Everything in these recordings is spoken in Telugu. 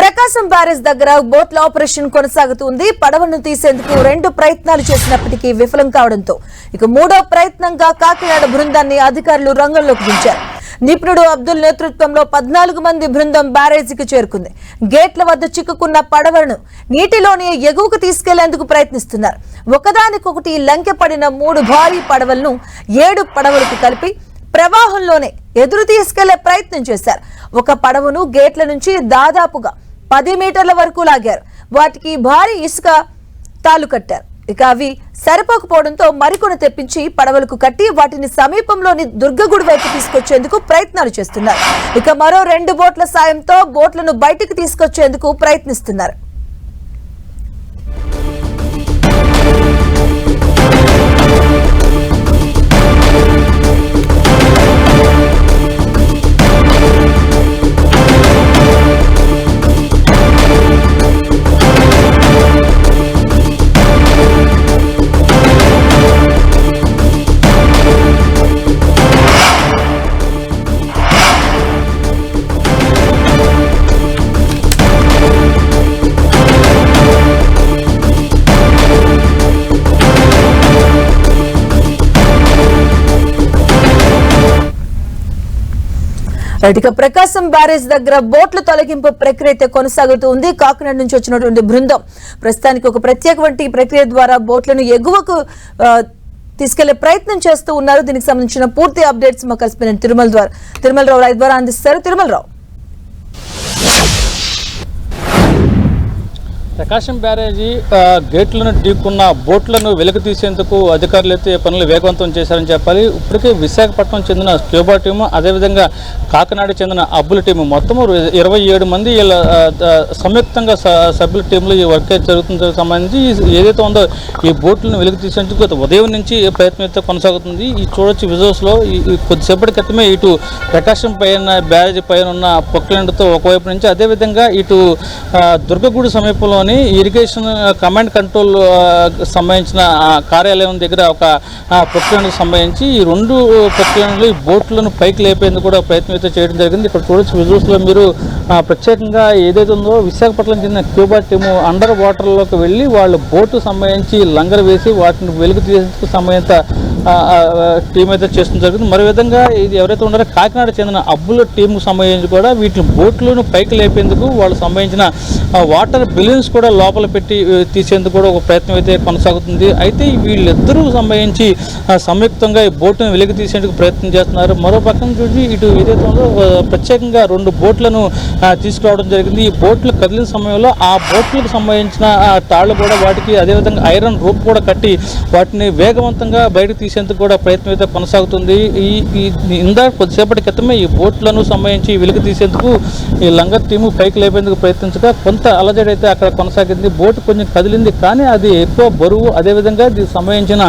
ప్రకాశం బ్యారేజ్ దగ్గర బోట్ల ఆపరేషన్ కొనసాగుతుంది. పడవను తీసేందుకు రెండు ప్రయత్నాలు చేసినప్పటికీ విఫలం కావడంతో ఇక మూడో ప్రయత్నంగా కాకినాడ బృందాన్ని అధికారులు రంగంలోకి దించారు. నిపుణుడు అబ్దుల్ నేతృత్వంలో పద్నాలుగు మంది బృందం బ్యారేజీకి చేరుకుంది. గేట్ల వద్ద చిక్కుకున్న పడవలను నీటిలోని ఎగువకు తీసుకెళ్ళేందుకు ప్రయత్నిస్తున్నారు. ఒకదానికొకటి లంకెపడిన మూడు భారీ పడవలను ఏడు పడవలకు కలిపి ప్రవాహంలోనే ఎదురు తీసుకెళ్ళే ప్రయత్నం చేశారు. ఒక పడవను గేట్ల నుంచి దాదాపుగా పది మీటర్ల వరకు లాగారు. వాటికి భారీ ఇసుక తాలు కట్టారు. ఇక అవి సరిపోకపోవడంతో మరికొన్ని తెప్పించి పడవలకు కట్టి వాటిని సమీపంలోని దుర్గగుడి వైపు తీసుకొచ్చేందుకు ప్రయత్నాలు చేస్తున్నారు. ఇక మరో రెండు బోట్ల సాయంతో బోట్లను బయటకు తీసుకొచ్చేందుకు ప్రయత్నిస్తున్నారు. ఇక ప్రకాశం బ్యారేజ్ దగ్గర బోట్ల తొలగింపు ప్రక్రియ అయితే కొనసాగుతూ ఉంది. కాకినాడ నుంచి వచ్చినటువంటి బృందం ప్రస్తుతానికి ఒక ప్రత్యేకమైన ప్రక్రియ ద్వారా బోట్లను ఎగువకు తీసుకెళ్ళే ప్రయత్నం చేస్తూ ఉన్నారు. దీనికి సంబంధించిన పూర్తి అప్డేట్స్ మా కలిసిపోయిన తిరుమల ద్వారా తిరుమలరావు రైతు ద్వారా అందిస్తారు. తిరుమలరావు. ప్రకాశం బ్యారేజీ గేట్లను ఢీకున్న బోట్లను వెలుగు తీసేందుకు అధికారులు అయితే పనులు వేగవంతం చేశారని చెప్పాలి. ఇప్పటికే విశాఖపట్నం చెందిన స్క్యూబా టీము అదేవిధంగా కాకినాడ చెందిన అబ్బుల టీము మొత్తం ఇరవై ఏడు మంది వీళ్ళ సంయుక్తంగా సభ్యుల టీంలో ఈ వర్క్ అయితే జరుగుతుందో సంబంధించి ఏదైతే ఉందో ఈ బోట్లను వెలుగు తీసేందుకు గత ఉదయం నుంచి ప్రయత్నం అయితే కొనసాగుతుంది. ఈ చూడొచ్చు విజువల్స్లో ఈ కొద్దిసేపటి క్రితమే ఇటు ప్రకాశం పైన బ్యారేజ్ పైన ఉన్న పొక్లెండ్తో ఒకవైపు నుంచి అదేవిధంగా ఇటు దుర్గగూడి సమీపంలో సమీపంలోని ఇరిగేషన్ కమాండ్ కంట్రోల్ సంబంధించిన కార్యాలయం దగ్గర ఒక ప్రక్రియకు సంబంధించి ఈ రెండు ప్రక్రియలు ఈ బోట్లను పైకి లేపేందుకు కూడా ప్రయత్నం అయితే చేయడం జరిగింది. ఇక్కడ చూడొచ్చు విజువల్స్లో మీరు ప్రత్యేకంగా ఏదైతే ఉందో విశాఖపట్నం చెందిన క్యూబా టీము అండర్ వాటర్లోకి వెళ్ళి వాళ్ళు బోటు సంబంధించి లంగర్ వేసి వాటిని వెలుగు తీసేందుకు సంబంధిత టీం అయితే చేస్తుంది జరిగింది మరో విధంగా ఇది ఎవరైతే ఉన్నారో కాకినాడ చెందిన అబ్బుల టీంకు సంబంధించి కూడా వీటిని బోట్లను పైకి లేపేందుకు వాళ్ళు సంబంధించిన వాటర్ బిలియన్స్ కూడా లోపల పెట్టి తీసేందుకు కూడా ఒక ప్రయత్నం అయితే కొనసాగుతుంది. అయితే వీళ్ళిద్దరూ సంబంధించి సంయుక్తంగా ఈ బోట్ను వెలికి తీసేందుకు ప్రయత్నం చేస్తున్నారు. మరో పక్కన చూసి ఇటు ఏదైతే ఉందో ప్రత్యేకంగా రెండు బోట్లను తీసుకురావడం జరిగింది. ఈ బోట్లు కదిలిన సమయంలో ఆ బోట్లకు సంబంధించిన తాళ్ళు కూడా వాటికి అదేవిధంగా ఐరన్ రూప్ కూడా కట్టి వాటిని వేగవంతంగా బయటకు తీసేందుకు కూడా ప్రయత్నం అయితే కొనసాగుతుంది. ఈ ఇందా ఇందాక కొద్దిసేపటి క్రితమే ఈ బోట్లను సంబంధించి వెలికి తీసేందుకు ఈ లంగర్ టీము పైకి లేపేందుకు ప్రయత్నించగా కొంత అలజడి అయితే అక్కడ కొనసాగింది. బోట్ కొంచెం కదిలింది కానీ అది ఎక్కువ బరువు అదేవిధంగా దీనికి సంబంధించిన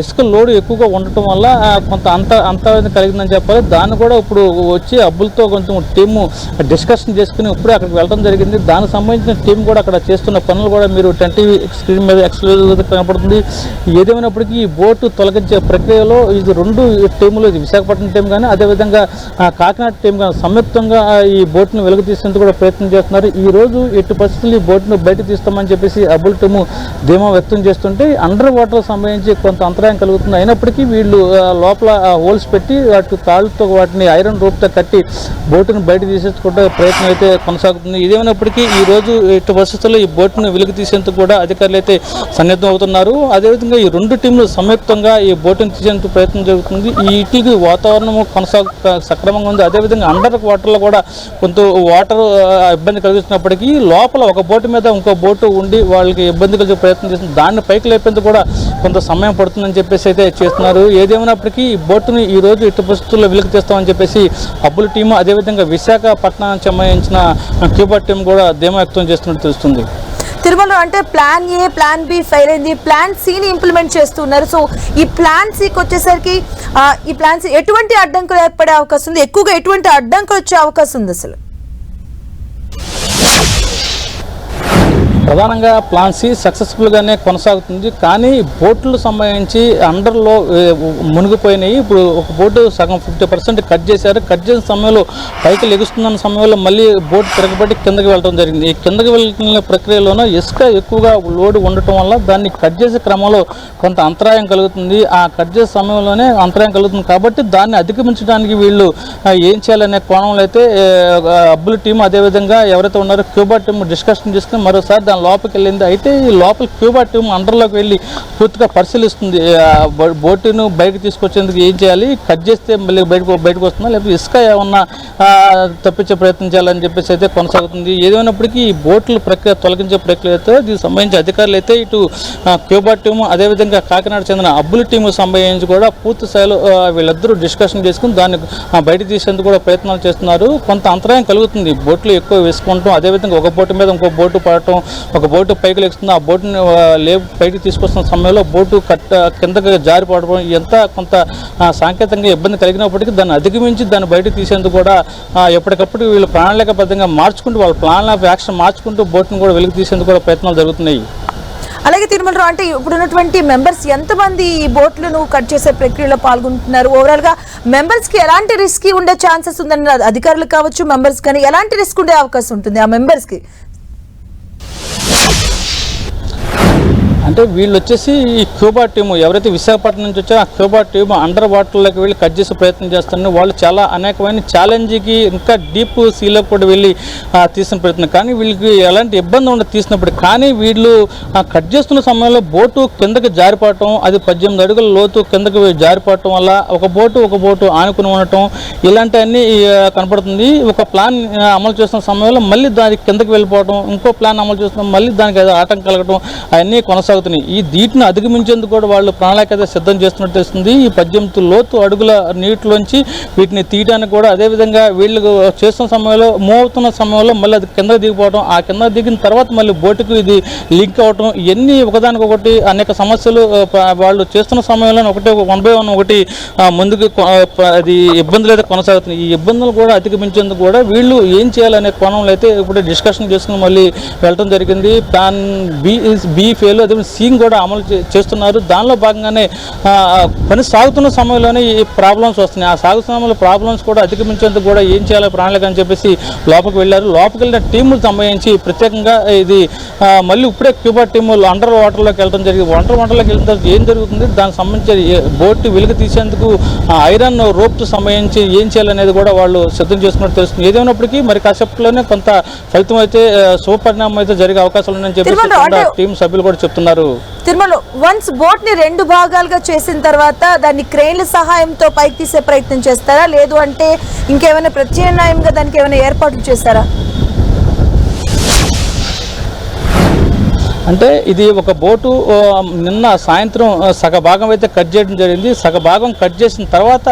ఇసుక లోడు ఎక్కువగా ఉండటం వల్ల కొంత అంత అంత కలిగిందని చెప్పాలి. దాన్ని కూడా ఇప్పుడు వచ్చి అబ్బులతో కొంచెం టీము డిస్కషన్ చేసుకుని ఇప్పుడే అక్కడికి వెళ్ళడం జరిగింది. దానికి సంబంధించిన టీం కూడా అక్కడ చేస్తున్న పనులు కూడా మీరు టెన్ టీవీ స్క్రీన్ మీద ఎక్స్క్లూజివ్ కనపడుతుంది. ఏదేమైనప్పటికీ ఈ బోటు తొలగించే ప్రక్రియలో ఇది రెండు టీములు ఇది విశాఖపట్నం టీం కానీ అదేవిధంగా కాకినాడ టీం కానీ సంయుక్తంగా ఈ బోట్ను వెలుగు తీసేందుకు కూడా ప్రయత్నం చేస్తున్నారు. ఈ రోజు ఎట్టి పరిస్థితులు ఈ బోట్ను బయట తీస్తామని చెప్పేసి అబుల్ టీము ధీమా వ్యక్తం చేస్తుంటే అండర్ వాటర్ సంబంధించి కొంత అంతరాయం కలుగుతుంది. అయినప్పటికీ వీళ్ళు లోపల హోల్స్ పెట్టి వాటి తాళ్ళతో వాటిని ఐరన్ రూప్తో కట్టి బోటును బయట తీసేసుకుంటే ప్రయత్నం అయితే కొనసాగుతుంది. ఇదేమైనప్పటికీ ఈ రోజు ఇటు పరిస్థితుల్లో ఈ బోట్ను వెలుగు తీసేందుకు కూడా అధికారులు అయితే సన్నిద్ధం అవుతున్నారు అదేవిధంగా ఈ రెండు టీంలు సంయుక్తంగా ఈ బోటును తీసేందుకు ప్రయత్నం జరుగుతుంది. ఈ ఇటుకి వాతావరణం కొనసాగు సక్రమంగా ఉంది. అదేవిధంగా అండర్ వాటర్లో కూడా కొంత వాటర్ ఇబ్బంది కలిగిస్తున్నప్పటికీ లోపల ఒక బోటు మీద ఇంకో బోటు ఉండి వాళ్ళకి ఇబ్బంది కలిగే ప్రయత్నం చేస్తుంది. దాన్ని పైకి లేపేందుకు కూడా కొంత సమయం పడుతుందని చెప్పేసి అయితే చేస్తున్నారు. ఏదేమైనప్పటికీ ఈ బోటుని ఈ రోజు ఇటు పరిస్థితుల్లో వెలికి తీస్తామని చెప్పేసి అబ్బుల టీము అదేవిధంగా విశాఖపట్నానికి సంబంధించిన క్యూబా టీం కూడా ధీమా వ్యక్తం చేస్తున్నట్టు తెలుస్తుంది. తిరుమల అంటే plan A plan B fail అయింది. ప్లాన్ సిని ఇంప్లిమెంట్ చేస్తున్నారు. సో ఈ ప్లాన్ సికి వచ్చేసరికి ఈ ప్లాన్ సి ఎటువంటి అడ్డంకులు ఏర్పడే అవకాశం ఉంది? ఎక్కువగా ఎటువంటి అడ్డంకులు వచ్చే అవకాశం ఉంది అసలు? ప్రధానంగా ప్లాన్ సి సక్సెస్ఫుల్గానే కొనసాగుతుంది. కానీ బోట్లు సంబంధించి అండర్లో మునిగిపోయినాయి. ఇప్పుడు ఒక బోటు సగం ఫిఫ్టీ పర్సెంట్ కట్ చేశారు. కట్ చేసిన సమయంలో పైకి లెగుస్తున్న సమయంలో మళ్ళీ బోట్ తిరగబడి కిందకి వెళ్ళడం జరిగింది. ఈ కిందకి వెళ్ళిన ప్రక్రియలోనూ ఇసుక ఎక్కువగా లోడ్ ఉండటం వల్ల దాన్ని కట్ చేసే క్రమంలో కొంత అంతరాయం కలుగుతుంది. ఆ కట్ చేసే సమయంలోనే అంతరాయం కలుగుతుంది. కాబట్టి దాన్ని అధిగమించడానికి వీళ్ళు ఏం చేయాలనే కోణంలో అయితే అబ్బుల టీం అదేవిధంగా ఎవరైతే ఉన్నారో క్యూబా టీం డిస్కషన్ చేసుకుని మరోసారి దాని లోపలికి వెళ్ళింది అయితే ఈ లోపల క్యూబా టీం అండర్లోకి వెళ్ళి పూర్తిగా పరిశీలిస్తుంది. బో- బోటును బయటకు తీసుకొచ్చేందుకు ఏం చేయాలి? కట్ చేస్తే మళ్ళీ బయటకు బయటకు వస్తుందా? లేకపోతే ఇసుక ఏమన్నా తప్పించే ప్రయత్నం చేయాలని చెప్పేసి అయితే కొనసాగుతుంది. ఏదైనప్పటికీ ఈ బోట్ల ప్రక్రియ తొలగించే ప్రక్రియ అయితే దీనికి సంబంధించి అధికారులు అయితే ఇటు క్యూబా టీము అదేవిధంగా కాకినాడ చెందిన అబ్బుల టీము సంబంధించి కూడా పూర్తి స్థాయిలో వీళ్ళిద్దరూ డిస్కషన్ చేసుకుని దాన్ని బయట తీసేందుకు కూడా ప్రయత్నాలు చేస్తున్నారు. కొంత అంతరాయం కలుగుతుంది. బోట్లు ఎక్కువ వేసుకుంటాం అదేవిధంగా ఒక బోటు మీద ఇంకో బోటు పడటం ఒక బోటు పైకి లేస్తుంది ఆ బోటుని లే పైకి తీసుకొస్తున్న సమయంలో బోటు కట్ట కిందకి జారిపడడం ఎంత కొంత సాంకేతికంగా ఇబ్బంది కలిగినప్పటికీ దాన్ని అధిగమించి దాన్ని బయటకు తీసేందుకు కూడా ఎప్పటికప్పుడు వీళ్ళు ప్రణాళికబద్ధంగా మార్చుకుంటూ వాళ్ళ ప్లాన్ ఆఫ్ యాక్షన్ మార్చుకుంటూ బోట్ని కూడా వెలికి తీసేందుకు కూడా ప్రయత్నాలు జరుగుతున్నాయి. అలాగే తిరుమలరావు అంటే ఇప్పుడు ఉన్నటువంటి మెంబర్స్ ఎంతమంది ఈ బోట్లను కట్ చేసే ప్రక్రియలో పాల్గొంటున్నారు? ఓవరాల్గా మెంబర్స్కి ఎలాంటి రిస్క్ ఉండే ఛాన్సెస్ ఉందని అధికారులు కావచ్చు మెంబర్స్ కానీ ఎలాంటి రిస్క్ ఉండే అవకాశం ఉంటుంది ఆ మెంబర్స్కి? అంటే వీళ్ళు వచ్చేసి ఈ క్యూబా టీము ఎవరైతే విశాఖపట్నం నుంచి వచ్చారో ఆ క్యూబా టీము అండర్ వాటర్లోకి వెళ్ళి కట్ చేసే ప్రయత్నం చేస్తున్నారు. వాళ్ళు చాలా అనేకమైన ఛాలెంజ్కి ఇంకా డీప్ సీలో కూడా వెళ్ళి తీసిన ప్రయత్నం. కానీ వీళ్ళకి ఎలాంటి ఇబ్బంది ఉండదు తీసినప్పుడు. కానీ వీళ్ళు కట్ చేస్తున్న సమయంలో బోటు కిందకి జారిపోవటం అది పద్దెనిమిది అడుగుల లోతు కిందకి జారిపోవటం వల్ల ఒక బోటు ఒక బోటు ఆనుకుని ఉండటం ఇలాంటివన్నీ కనపడుతుంది. ఒక ప్లాన్ అమలు చేస్తున్న సమయంలో మళ్ళీ దానికి కిందకి వెళ్ళిపోవడం ఇంకో ప్లాన్ అమలు చేస్తున్న మళ్ళీ దానికి ఆటంకం కలగడం అవన్నీ కొనసాగుతున్నాయి. ఈ దీటిని అధిగమించేందుకు కూడా వాళ్ళు ప్రణాళిక సిద్ధం చేస్తున్నట్టు తెలుస్తుంది. ఈ పద్దెనిమిది లోతు అడుగుల నీటిలోంచి వీటిని తీయడానికి కూడా అదేవిధంగా వీళ్ళు చేస్తున్న సమయంలో మూవ్ అవుతున్న సమయంలో మళ్ళీ అది కింద దిగిపోవడం ఆ కింద దిగిన తర్వాత మళ్ళీ బోటుకు ఇది లింక్ అవటం ఇవన్నీ ఒకదానికొకటి అనేక సమస్యలు వాళ్ళు చేస్తున్న సమయంలో ఒకటి వన్ బై వన్ ఒకటి ముందుకు అది ఇబ్బందులు అయితే కొనసాగుతున్నాయి. ఈ ఇబ్బందులు కూడా అధిగమించేందుకు కూడా వీళ్ళు ఏం చేయాలనే కోణంలో అయితే ఇప్పుడు డిస్కషన్ చేసుకుని మళ్ళీ వెళ్ళడం జరిగింది. ప్లాన్ బి బి ఫెయిల్ అదే సీన్ కూడా అమలు చేస్తున్నారు. దానిలో భాగంగానే పని సాగుతున్న సమయంలోనే ఈ ప్రాబ్లమ్స్ వస్తున్నాయి. ఆ సాగుతున్న సమయంలో ప్రాబ్లమ్స్ కూడా అధిగమించేందుకు కూడా ఏం చేయాలి ప్రణాళిక అని చెప్పేసి లోపలికి వెళ్ళారు. లోపలికి వెళ్ళిన టీములు సంబంధించి ప్రత్యేకంగా ఇది మళ్ళీ ఇప్పుడే క్యూబా టీము అండర్ వాటర్లోకి వెళ్ళడం జరిగింది. అండర్ వాటర్లోకి వెళ్ళిన తర్వాత ఏం జరుగుతుంది? దానికి సంబంధించి బోట్ వెలుగు తీసేందుకు ఐరన్ రోప్ సంబంధించి ఏం చేయాలనేది కూడా వాళ్ళు సిద్ధం చేసుకున్నట్టు తెలుస్తుంది. ఏదేమైనప్పటికీ మరి కాసేపట్లోనే కొంత ఫలితం అయితే శుభపరిణామం అయితే జరిగే అవకాశాలు ఉన్నాయని చెప్పేసి టీం సభ్యులు కూడా చెప్తున్నారు. తిరుమల వన్స్ బోట్ని రెండు భాగాలుగా చేసిన తర్వాత దాన్ని క్రెయిన్ల సహాయంతో పైకి తీసే ప్రయత్నం చేస్తారా? లేదు అంటే ఇంకేమైనా ప్రత్యామ్నాయంగా దానికి ఏమైనా ఏర్పాట్లు చేస్తారా? అంటే ఇది ఒక బోటు నిన్న సాయంత్రం సగభాగం సగ భాగం అయితే కట్ చేయడం జరిగింది. సగ భాగం కట్ చేసిన తర్వాత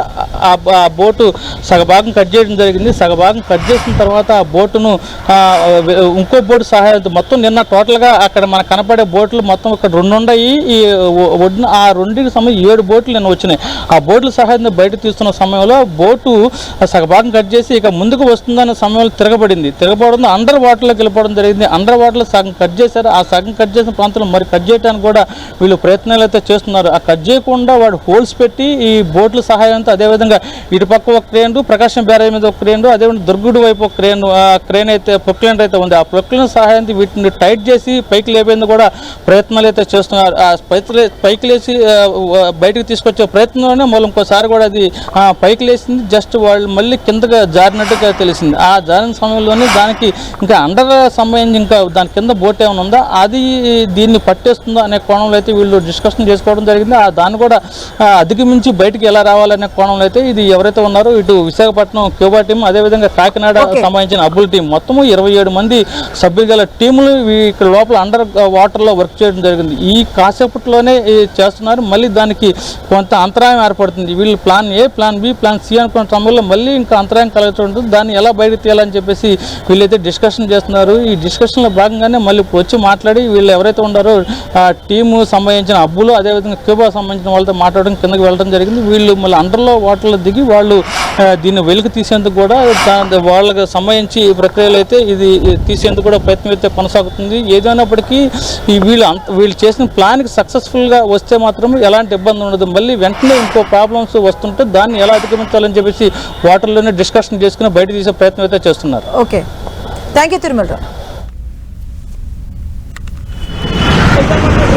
ఆ బోటు సగ భాగం కట్ చేయడం జరిగింది. సగ భాగం కట్ చేసిన తర్వాత ఆ బోటును ఇంకో బోటు సహాయంతో మొత్తం నిన్న టోటల్గా అక్కడ మనకు కనపడే బోట్లు మొత్తం ఇక్కడ రెండు ఉన్నాయి ఈ ఒడ్డున ఆ రెండింటికి సంబంధించి ఏడు బోట్లు నిన్న వచ్చినాయి. ఆ బోట్ల సహాయంతో బయట తీస్తున్న సమయంలో బోటు సగభాగం సగ భాగం కట్ చేసి ఇక ముందుకు వస్తుందన్న సమయంలో తిరగబడింది. తిరగబడంతో అండర్ వాటర్లోకి వెళ్ళిపోవడం జరిగింది. అండర్ వాటర్లో సగం కట్ చేశారు. ఆ సగం కట్ చేసిన ప్రాంతంలో మరి కట్ చేయడానికి కూడా వీళ్ళు ప్రయత్నాలు అయితే చేస్తున్నారు. ఆ కట్ చేయకుండా వాడు హోల్స్ పెట్టి ఈ బోట్ల సహాయంతో అదేవిధంగా ఇటు పక్క ఒక క్రేన్ ప్రకాశం బ్యారేజ్ మీద ఒక క్రేన్ అదేవిధంగా దుర్గుడు వైపు ఒక క్రేన్ ఆ క్రేన్ అయితే ప్రొక్లైన్ అయితే ఉంది. ఆ ప్రొక్లైన్ సహాయంతో వీటిని టైట్ చేసి పైకి లేపేందుకు కూడా ప్రయత్నాలు అయితే చేస్తున్నారు. ఆ పైకి పైకి లేచి బయటకు తీసుకొచ్చే ప్రయత్నంలోనే మళ్ళీ ఇంకోసారి కూడా అది ఆ, పైకి లేచింది. జస్ట్ వాళ్ళు మళ్ళీ కిందగా జారినట్టుగా తెలిసింది. ఆ జారిన సమయంలోనే దానికి ఇంకా అండర్ సంబంధించి ఇంకా దాని కింద బోట్ ఏమైనా ఉందా? అది దీన్ని పట్టేస్తుందా అనే కోణంలో అయితే వీళ్ళు డిస్కషన్ చేసుకోవడం జరిగింది. ఆ దాన్ని కూడా అధిగమించి బయటికి ఎలా రావాలనే కోణంలో అయితే ఇది ఎవరైతే ఉన్నారో ఇటు విశాఖపట్నం క్యూబా టీం అదేవిధంగా కాకినాడ. సంబంధించిన అబ్బుల్ టీం మొత్తము ఇరవై ఏడు మంది సభ్యులు గల టీములు ఇక్కడ లోపల అండర్ వాటర్లో వర్క్ చేయడం జరిగింది. ఈ కాసేపట్లోనే చేస్తున్నారు. మళ్ళీ దానికి కొంత అంతరాయం ఏర్పడుతుంది. వీళ్ళు plan A plan B plan C అనుకున్న సమయంలో మళ్ళీ ఇంకా అంతరాయం కలుగుతూ ఉంటుంది. దాన్ని ఎలా బయటకు తీయాలని చెప్పేసి వీళ్ళైతే డిస్కషన్ చేస్తున్నారు. ఈ డిస్కషన్లో భాగంగానే మళ్ళీ వచ్చి మాట్లాడి వీళ్ళు ఎవరైతే ఉన్నారో ఆ టీము సంబంధించిన అబ్బులు అదేవిధంగా క్యూబా సంబంధించిన వాళ్ళతో మాట్లాడడం కిందకి వెళ్ళడం జరిగింది. వీళ్ళు మళ్ళీ అండర్లో వాటర్లో దిగి వాళ్ళు దీన్ని వెలుగు తీసేందుకు కూడా వాళ్ళకి సంబంధించి ప్రక్రియలు అయితే ఇది తీసేందుకు కూడా ప్రయత్నం అయితే కొనసాగుతుంది. ఏదైనప్పటికీ ఈ వీళ్ళు అంత వీళ్ళు చేసిన ప్లాన్కి సక్సెస్ఫుల్గా వస్తే మాత్రం ఎలాంటి ఇబ్బంది ఉండదు. మళ్ళీ వెంటనే ఇంకో ప్రాబ్లమ్స్ వస్తుంటే దాన్ని ఎలా అధిగమించాలని చెప్పేసి వాటర్లోనే డిస్కషన్ చేసుకుని బయట తీసే ప్రయత్నం అయితే చేస్తున్నారు. Okay. Thank you Tirumalarao.